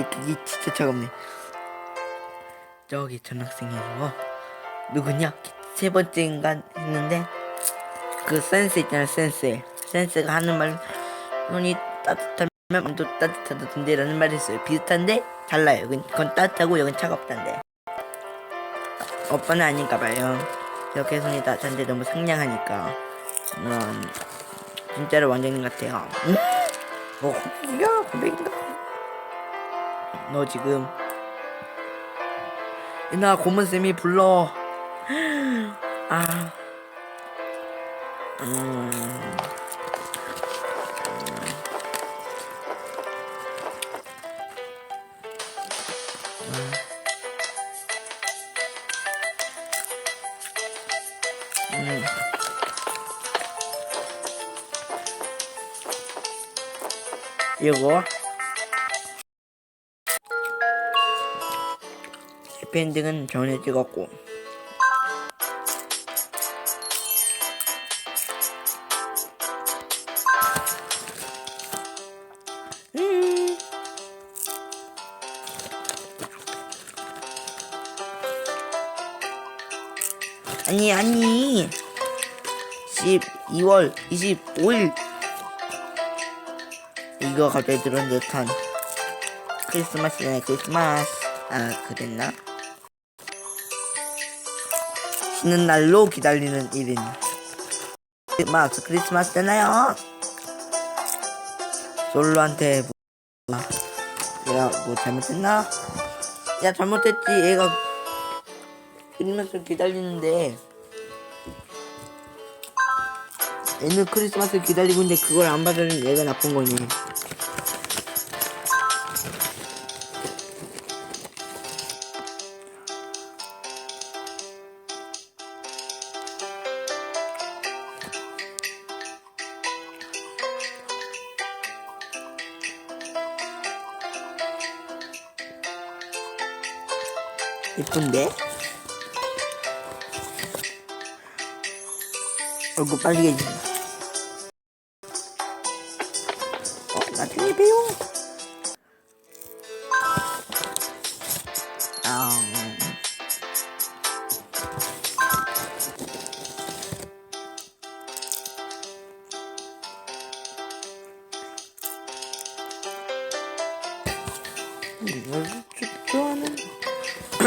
느끼기 진짜 차갑네. 저기 전학생이고 누구냐? 세 번째 인간 했는데 그 센스 있잖아 센스. 센스가 하는 말 손이 따뜻하면 또 따뜻하다던데라는 말이 있어요. 비슷한데 달라요. 그건, 따뜻하고 여긴 차갑단데. 오빠는 아닌가 봐요. 이렇게 손이 따뜻한데 너무 상냥하니까. 음, 진짜로 왕자님 같아요. 음? 뭐, 야, 고백인가? 너 지금 나 고문 쌤이 불러 아 음. 음. 이거 해피엔딩은 전에 찍었고 음. 아니 아니 12월 25일 이거 갑자기 들은 듯한 크리스마스네 크리스마스 아 그랬나? 쉬는 날로 기다리는 일인. 크리스마스 크리스마스잖아요? 솔로한테 뭐, 내가 뭐 잘못했나? 야 잘못했지. 얘가 크리스마스를 기다리는데. 얘는 크리스마스를 기다리고 있는데 그걸 안 받으면 얘가 나쁜 거니 예쁜데? 얼굴 빨개진다.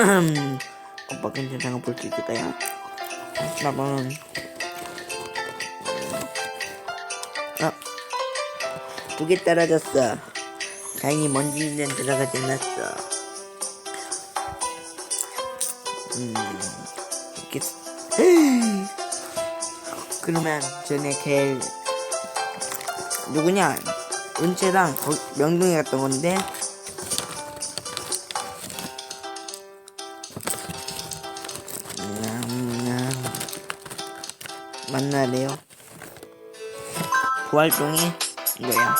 오빠 괜찮은 거볼수 있을까요? 나만 아, 두개 떨어졌어. 다행히 먼지 있는 데 들어가지 않았어. 음, 이렇게 그러면 전에 걔 누구냐? 은채랑 거- 명동에 갔던 건데 만나래요. 그 활동이 이거야.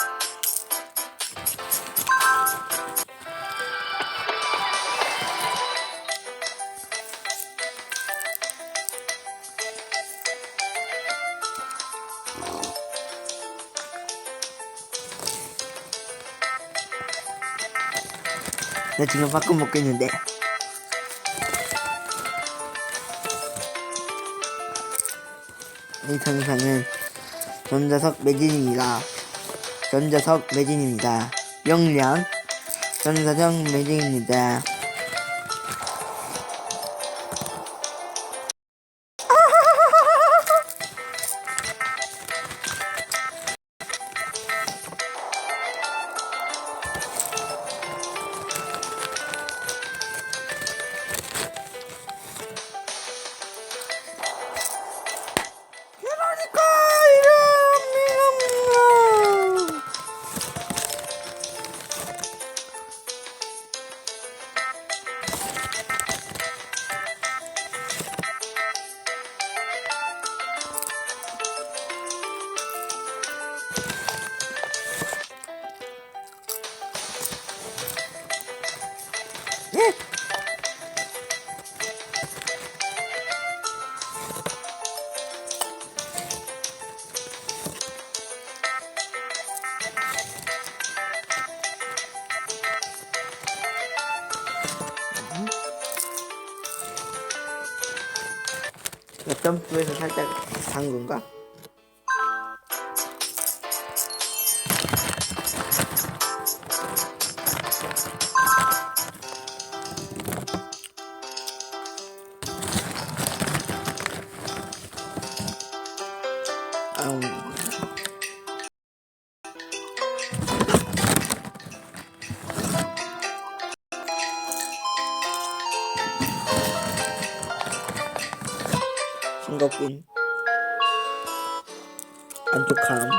나 지금 바꿔 먹고 있는데. 이 동영상은 전자석 매진입니다. 전자석 매진입니다. 명량 전자석 매진입니다. 점프해서 살짝 간 건가? 싱겁긴 안쪽함.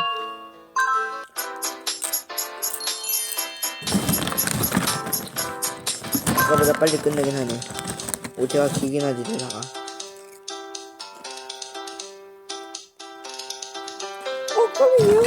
아까보다 빨리 끝내긴 하네. 오제가 길긴 하지 대사가. 어 껌이에요?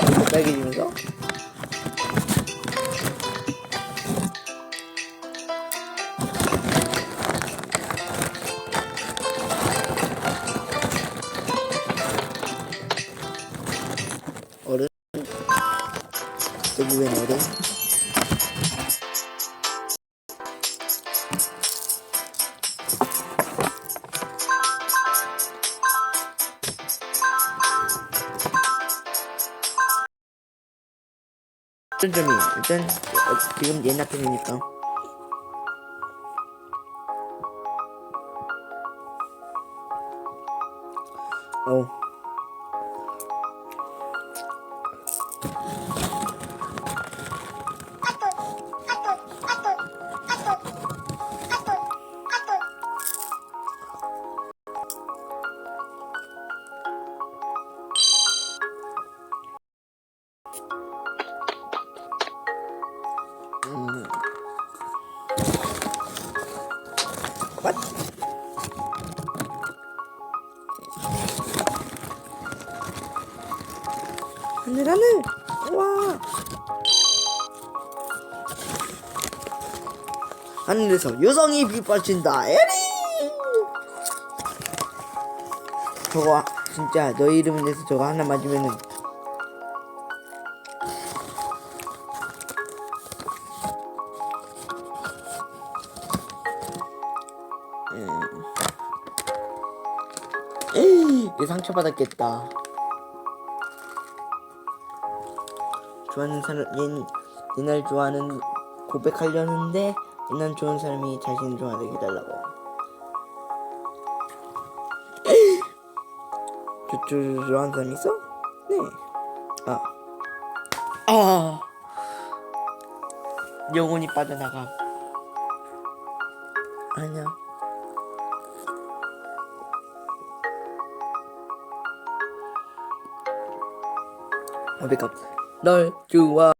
어떤 점이 일단 어, 지금 옛날 편이니까. 어 하늘에서 요성이 빛발친다. 에리! 저거 진짜 너 이름을 내서 저거 하나 맞으면은 에이, 얘 상처받았겠다. 좋아하는 사람, 얘, 얘날 좋아하는 고백하려는데 얘 난 좋은 사람이 자신을 좋아하게 해달라고. 에이, 저, 저, 저, 좋아하는 사람 있어? 네. 아. 아. 영혼이 빠져나가. 아니야. 어디가 널 좋아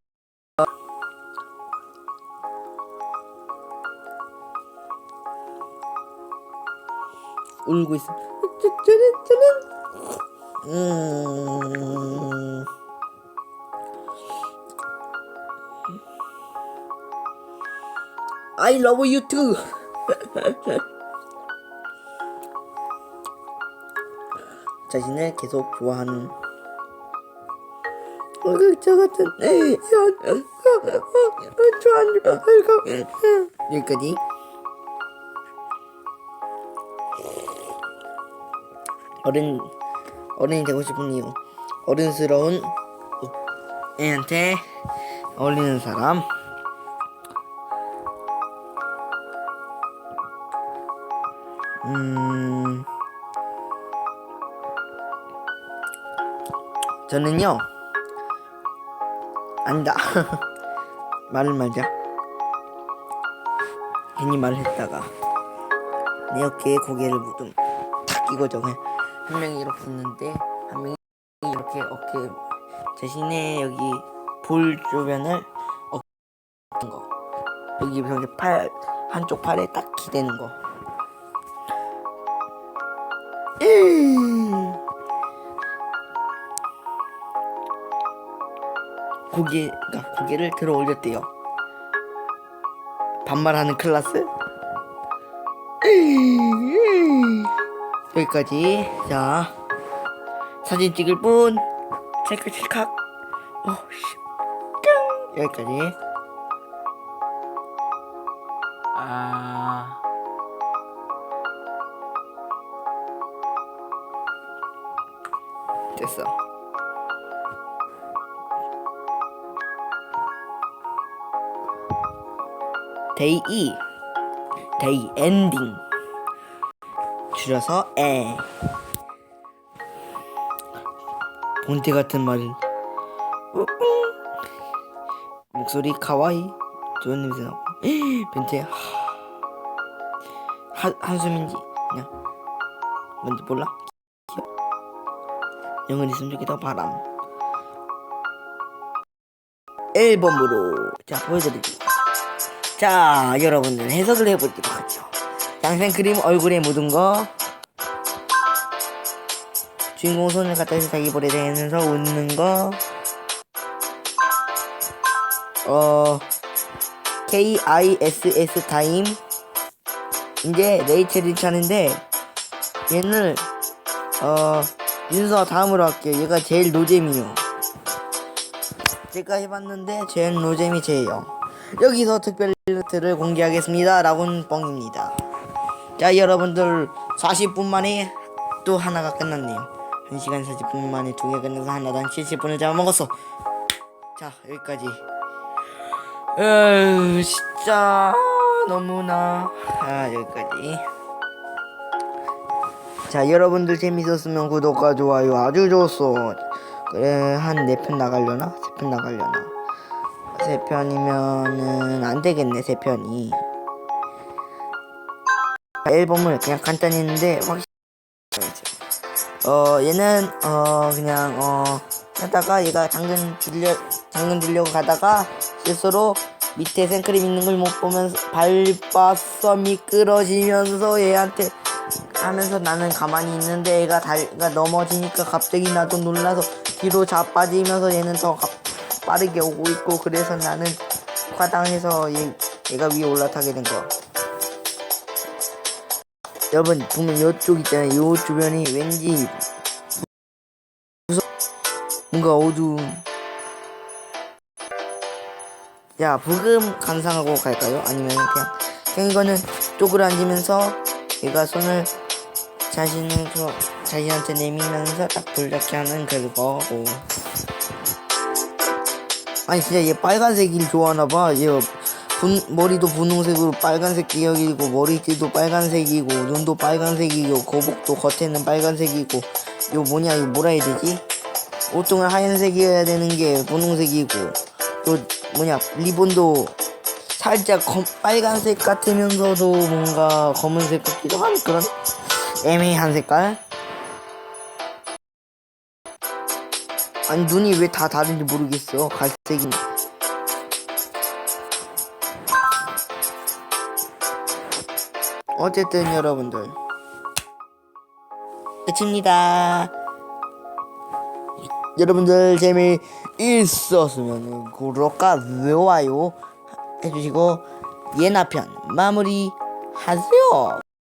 울고 있어. 음. I love you 자신을 계속 좋아하는 저 같은 여기까지 어른 어른이 되고 싶은 이유. 어른스러운 애한테 어울리는 사람. 음. 저는요 안다. 말을 말자. 괜히 말을 했다가 내 어깨에 고개를 묻음 탁 끼고 정해 한 명이 이렇게 있는데 한 명이 이렇게 어깨 자신의 여기 볼 주변을 어깨 거 여기 이렇게 팔 한쪽 팔에 딱 기대는 거 음. 고개가 고개를 들어 올렸대요. 반말하는 클라스? 여기까지. 자, 사진 찍을 분 찰칵 찰칵. 어, 씨. 깡. 여기까지. 아. 됐어. 데이 2 데이 엔딩 줄여서 에. 본태 같은 우웅. 목소리 카와이. 좋은 냄새 나고. 변태 하, 한숨인지 그냥 뭔지 몰라. 영은 있으면 좋겠다. 바람. 앨범으로. 자 보여드릴게요. 자 여러분들 해석을 해보도록 하죠 양생 크림 얼굴에 묻은 거 주인공 손을 갖다 자기 볼에 대면서 웃는 거 어, KISS 타임. 이제 레이첼이 차는데, 얘는, 어, 윤서 다음으로 할게요. 얘가 제일 노잼이요. 제가 해봤는데, 제일 노잼이 쟤예요. 여기서 특별 리스트를 공개하겠습니다. 라고는 뻥입니다. 자, 여러분들, 40분 만에 또 하나가 끝났네요. 1시간 40분 만에 두 개 끝나서 하나당 70분을 잡아먹었어. 자, 여기까지. 에휴 진짜 너무나 아 여기까지 자 여러분들 재밌었으면 구독과 좋아요 아주 좋소 그래 한 네 편 나가려나? 세 편 나가려나? 세 편이면은 안 되겠네 세 편이 앨범을 그냥 간단히 했는데 확실히 어 얘는 어 그냥 어 하다가 얘가 당근 줄려 당근 주려고 가다가 실수로 밑에 생크림 있는 걸 못 보면서 밟았어 미끄러지면서 얘한테 하면서 나는 가만히 있는데 얘가 달가 넘어지니까 갑자기 나도 놀라서 뒤로 자빠지면서 얘는 더 가- 빠르게 오고 있고 그래서 나는 화당해서 얘, 얘가 위에 올라타게 된 거. 여러분 보면 이쪽 있잖아요. 요 주변이 왠지 무서 뭔가 어두운. 야 부금 감상하고 갈까요? 아니면 그냥 그냥 이거는 쪼그라앉으면서 얘가 손을 자신을 저 자신한테 내밀면서 딱 돌려게 하는 그거고. 아니 진짜 얘 빨간색을 좋아하나봐. 얘 분, 머리도 분홍색으로 빨간색 기억이고 머리띠도 빨간색이고 눈도 빨간색이고 거복도 겉에는 빨간색이고 요 뭐냐 이거 뭐라 해야 되지? 옷통은 하얀색이어야 되는 게 분홍색이고 또 뭐냐 리본도 살짝 검, 빨간색 같으면서도 뭔가 검은색 같기도 한 그런 애매한 색깔? 아니 눈이 왜 다 다른지 모르겠어. 갈색이 어쨌든 여러분들. 끝입니다. 여러분들 재미 있었으면 구독과 좋아요 해주시고 예나편 마무리 하세요